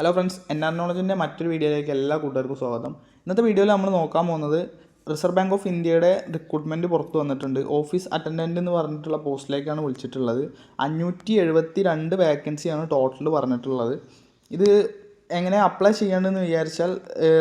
Hello friends N R നോളജിന്റെ മറ്റൊരു വീഡിയോയിലേക്ക് എല്ലാ കൂട്ടുകാർക്കും സ്വാഗതം. ഇന്നത്തെ വീഡിയോയിൽ നമ്മൾ നോക്കാൻ പോകുന്നത് റിസർവ് ബാങ്ക് ഓഫ് ഇന്ത്യയുടെ റിക്രൂട്ട്മെന്റ് പുറത്ത് വന്നിട്ടുണ്ട്. ഓഫീസ് അറ്റൻഡന്റ് എന്ന് പറഞ്ഞിട്ടുള്ള പോസ്റ്റിലേക്കാണ് വിളിച്ചിട്ടുള്ളത്. അഞ്ഞൂറ്റി എഴുപത്തി രണ്ട് വേക്കൻസിയാണ് ടോട്ടൽ പറഞ്ഞിട്ടുള്ളത്. ഇത് എങ്ങനെ അപ്ലൈ ചെയ്യേണ്ടതെന്ന് വിചാരിച്ചാൽ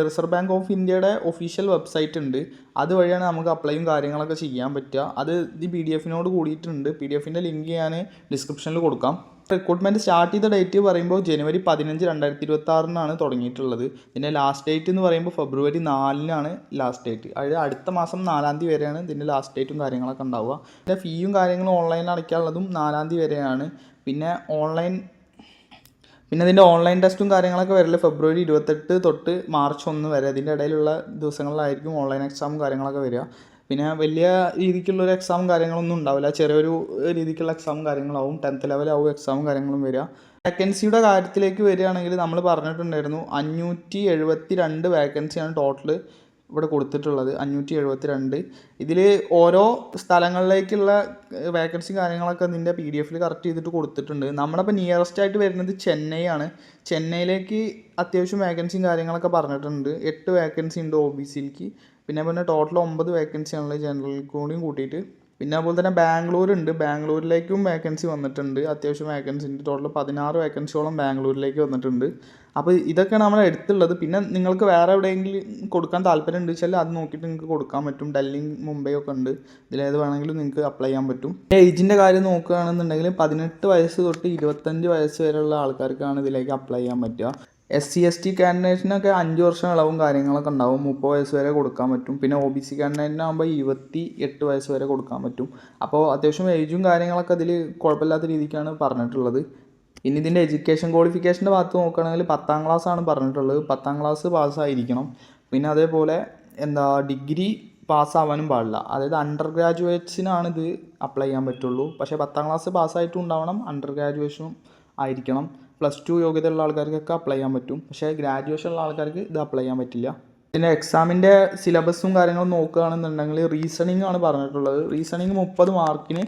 റിസർവ് ബാങ്ക് ഓഫ് ഇന്ത്യയുടെ ഒഫീഷ്യൽ വെബ്സൈറ്റ് ഉണ്ട്. അതുവഴിയാണ് നമുക്ക് അപ്ലൈയും കാര്യങ്ങളൊക്കെ ചെയ്യാൻ പറ്റുക. അത് ഈ പി ഡി എഫിനോട് കൂടിയിട്ടുണ്ട്. പി ഡി എഫിന്റെ ലിങ്ക് ഞാൻ ഡിസ്ക്രിപ്ഷനിൽ കൊടുക്കാം. റിക്രൂട്ട്മെന്റ് സ്റ്റാർട്ട് ചെയ്ത ഡേറ്റ് പറയുമ്പോൾ ജനുവരി പതിനഞ്ച് രണ്ടായിരത്തി ഇരുപത്തി ആറിനാണ് തുടങ്ങിയിട്ടുള്ളത്. ഇതിന്റെ ലാസ്റ്റ് ഡേറ്റ് എന്ന് പറയുമ്പോൾ ഫെബ്രുവരി നാലിനാണ് ലാസ്റ്റ് ഡേറ്റ് അതായത് അടുത്ത മാസം നാലാം തീയതി വരെയാണ് ഇതിന്റെ ലാസ്റ്റ് ഡേറ്റും കാര്യങ്ങളൊക്കെ ഉണ്ടാവുക. പിന്നെ ഫീയും കാര്യങ്ങളും ഓൺലൈനിൽ അടയ്ക്കാനുള്ളതും നാലാം തീയതി വരെയാണ്. പിന്നെ ഓൺലൈൻ പിന്നെ ഇതിന്റെ ഓൺലൈൻ ടെസ്റ്റും കാര്യങ്ങളൊക്കെ വരില്ല. ഫെബ്രുവരി ഇരുപത്തെട്ട് തൊട്ട് മാർച്ച് ഒന്ന് വരെ. അതിന്റെ ഇടയിലുള്ള ദിവസങ്ങളിലായിരിക്കും ഓൺലൈൻ എക്സാമും കാര്യങ്ങളൊക്കെ വരിക. പിന്നെ വലിയ രീതിക്കുള്ള ഒരു എക്സാം കാര്യങ്ങളൊന്നും ഉണ്ടാവില്ല. ചെറിയൊരു രീതിക്കുള്ള എക്സാം കാര്യങ്ങളാവും. ടെൻത്ത് ലെവലാവും എക്സാമും കാര്യങ്ങളും വരിക. വേക്കൻസിയുടെ കാര്യത്തിലേക്ക് വരികയാണെങ്കിൽ നമ്മൾ പറഞ്ഞിട്ടുണ്ടായിരുന്നു അഞ്ഞൂറ്റി എഴുപത്തി രണ്ട് വേക്കൻസിയാണ് ടോട്ടൽ ഇവിടെ കൊടുത്തിട്ടുള്ളത്. അഞ്ഞൂറ്റി എഴുപത്തി രണ്ട് ഇതിൽ ഓരോ സ്ഥലങ്ങളിലേക്കുള്ള വേക്കൻസി കാര്യങ്ങളൊക്കെ നിന്റെ പി ഡി എഫിൽ കറക്റ്റ് ചെയ്തിട്ട് കൊടുത്തിട്ടുണ്ട്. നമ്മളിപ്പോൾ നിയറസ്റ്റ് ആയിട്ട് വരുന്നത് ചെന്നൈ ആണ്. ചെന്നൈയിലേക്ക് അത്യാവശ്യം വേക്കൻസിയും കാര്യങ്ങളൊക്കെ പറഞ്ഞിട്ടുണ്ട്. എട്ട് വേക്കൻസി ഉണ്ട് ഒ ബി സിയിലേക്ക് പിന്നെ പിന്നെ ടോട്ടൽ ഒമ്പത് വേക്കൻസി ആണുള്ളത് ജനറൽ കൂടിയും കൂട്ടിയിട്ട്. പിന്നെ അതുപോലെ തന്നെ ബാംഗ്ലൂർ ഉണ്ട് ബാംഗ്ലൂരിലേക്കും വേക്കൻസി വന്നിട്ടുണ്ട്. അത്യാവശ്യം വേക്കൻസി ഉണ്ട്. ടോട്ടൽ പതിനാറ് വേക്കൻസിയോളം ബാംഗ്ലൂരിലേക്ക് വന്നിട്ടുണ്ട്. അപ്പോൾ ഇതൊക്കെയാണ് നമ്മൾ എടുത്തുള്ളത് പിന്നെ നിങ്ങൾക്ക് വേറെ എവിടെയെങ്കിലും കൊടുക്കാൻ താല്പര്യം ഉണ്ട് വെച്ചാൽ അത് നോക്കിയിട്ട് നിങ്ങൾക്ക് കൊടുക്കാൻ പറ്റും. ഡൽഹി മുംബൈ ഒക്കെ ഉണ്ട്. ഇതിലേത് വേണമെങ്കിലും നിങ്ങൾക്ക് അപ്ലൈ ചെയ്യാൻ പറ്റും. ഏജിന്റെ കാര്യം നോക്കുകയാണെന്നുണ്ടെങ്കിൽ പതിനെട്ട് വയസ്സ് തൊട്ട് ഇരുപത്തഞ്ച് വയസ്സ് വരെയുള്ള ആൾക്കാർക്കാണ് ഇതിലേക്ക് അപ്ലൈ ചെയ്യാൻ പറ്റുക. എസ് സി എസ് ടി കാൻഡിഡേറ്റിനൊക്കെ അഞ്ച് വർഷം ഇളവും കാര്യങ്ങളൊക്കെ ഉണ്ടാവും. മുപ്പത് വയസ്സ് വരെ കൊടുക്കാൻ പറ്റും. പിന്നെ ഒ ബി സി കാൻഡിഡേറ്റിനാകുമ്പോൾ ഇരുപത്തി എട്ട് വയസ്സ് വരെ കൊടുക്കാൻ പറ്റും. അപ്പോൾ അത്യാവശ്യം ഏജും കാര്യങ്ങളൊക്കെ അതിൽ കുഴപ്പമില്ലാത്ത രീതിക്കാണ് പറഞ്ഞിട്ടുള്ളത്. ഇനി ഇതിന്റെ എഡ്യൂക്കേഷൻ ക്വാളിഫിക്കേഷന്റെ ഭാഗത്ത് നോക്കുകയാണെങ്കിൽ പത്താം ക്ലാസ് ആണ് പറഞ്ഞിട്ടുള്ളത്. പത്താം ക്ലാസ് പാസ്സായിരിക്കണം പിന്നെ അതേപോലെ എന്താ ഡിഗ്രി പാസ്സാവാനും പാടില്ല. അതായത് അണ്ടർ ഗ്രാജുവേറ്റ്സിനാണിത് അപ്ലൈ ചെയ്യാൻ പറ്റുള്ളൂ. പക്ഷേ പത്താം ക്ലാസ് പാസ്സായിട്ടും ഉണ്ടാവണം. അണ്ടർ ഗ്രാജുവേഷനും ആയിരിക്കണം. പ്ലസ് ടു യോഗ്യതയുള്ള ആൾക്കാർക്കൊക്കെ അപ്ലൈ ചെയ്യാൻ പറ്റും. പക്ഷേ ഗ്രാജുവേഷൻ ഉള്ള ആൾക്കാർക്ക് ഇത് അപ്ലൈ ചെയ്യാൻ പറ്റില്ല. പിന്നെ എക്സാമിന്റെ സിലബസും കാര്യങ്ങളും നോക്കുകയാണെന്നുണ്ടെങ്കിൽ റീസണിംഗ് ആണ് പറഞ്ഞിട്ടുള്ളത്. റീസണിങ് മുപ്പത് മാർക്കിന്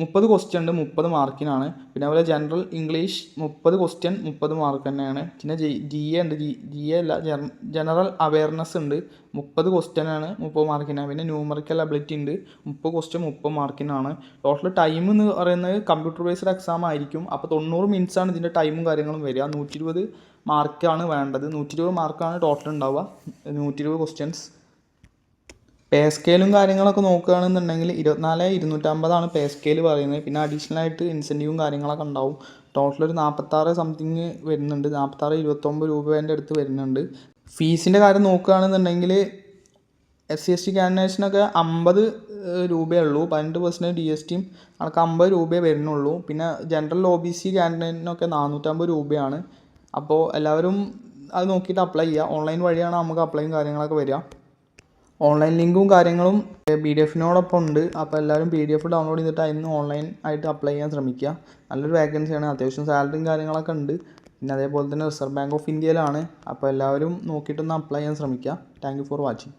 മുപ്പത് ക്വസ്റ്റ്യൻ ഉണ്ട് മുപ്പത് മാർക്കിനാണ് പിന്നെ അതുപോലെ ജനറൽ ഇംഗ്ലീഷ് മുപ്പത് ക്വസ്റ്റ്യൻ മുപ്പത് മാർക്ക് തന്നെയാണ്. പിന്നെ ജി ജി എ ഉണ്ട്. ജി ജി എ അല്ല ജനറൽ അവയർനെസ് ഉണ്ട്. മുപ്പത് ക്വസ്റ്റ്യൻ ആണ് മുപ്പത് മാർക്കിനാണ് പിന്നെ ന്യൂമറിക്കൽ അബിലിറ്റി ഉണ്ട്. മുപ്പത് ക്വസ്റ്റ്യൻ മുപ്പത് മാർക്കിനാണ് ടോട്ടൽ ടൈം എന്ന് പറയുന്നത് കമ്പ്യൂട്ടർ ബേസ്ഡ് എക്സാം ആയിരിക്കും. അപ്പോൾ തൊണ്ണൂറ് മിനിറ്റ്സ് ആണ് ഇതിന്റെ ടൈമും കാര്യങ്ങളും വരിക. നൂറ്റി ഇരുപത് മാർക്കാണ് വേണ്ടത്. നൂറ്റി ഇരുപത് മാർക്കാണ് ടോട്ടൽ ഉണ്ടാവുക. നൂറ്റി ഇരുപത് ക്വസ്റ്റ്യൻസ് പേ സ്കെയിലും കാര്യങ്ങളൊക്കെ നോക്കുകയാണെന്നുണ്ടെങ്കിൽ ഇരുപത്തിനാല് ഇരുന്നൂറ്റമ്പതാണ് പേ സ്കെയിൽ പറയുന്നത്. പിന്നെ അഡീഷണൽ ആയിട്ട് ഇൻസെന്റീവും കാര്യങ്ങളൊക്കെ ഉണ്ടാവും. ടോട്ടൽ ഒരു നാൽപ്പത്താറ് സംതിങ് വരുന്നുണ്ട്. നാൽപ്പത്താറ് ഇരുപത്തൊമ്പത് രൂപേന്റെ അടുത്ത് വരുന്നുണ്ട്. ഫീസിന്റെ കാര്യം നോക്കുകയാണെന്നുണ്ടെങ്കിൽ എസ് സി എസ് ടി കാൻഡേഷനൊക്കെ അമ്പത് രൂപയേ ഉള്ളൂ. പതിനെട്ട് പെർസെന്റ് ഡി എസ് ടിയും അടക്കം അമ്പത് രൂപയേ വരുന്നുള്ളൂ. പിന്നെ ജനറൽ ഒ ബി സി കാൻഡേഷനൊക്കെ നാനൂറ്റമ്പത് രൂപയാണ്. അപ്പോൾ എല്ലാവരും അത് നോക്കിയിട്ട് അപ്ലൈ ചെയ്യുക. ഓൺലൈൻ വഴിയാണ് നമുക്ക് അപ്ലൈയും കാര്യങ്ങളൊക്കെ വരിക. ഓൺലൈൻ ലിങ്കും കാര്യങ്ങളും പി ഡി എഫിനോടൊപ്പം ഉണ്ട്. അപ്പോൾ എല്ലാവരും പി ഡി എഫ് ഡൗൺലോഡ് ചെയ്തിട്ട് അതിന് ഓൺലൈൻ ആയിട്ട് അപ്ലൈ ചെയ്യാൻ ശ്രമിക്കുക. നല്ലൊരു വേക്കൻസിയാണ് അത്യാവശ്യം സാലറിയും കാര്യങ്ങളൊക്കെ ഉണ്ട്. പിന്നെ അതേപോലെ തന്നെ റിസർവ് ബാങ്ക് ഓഫ് ഇന്ത്യയിലാണ് അപ്പോൾ എല്ലാവരും നോക്കിയിട്ടൊന്ന് അപ്ലൈ ചെയ്യാൻ ശ്രമിക്കുക. Thank for watching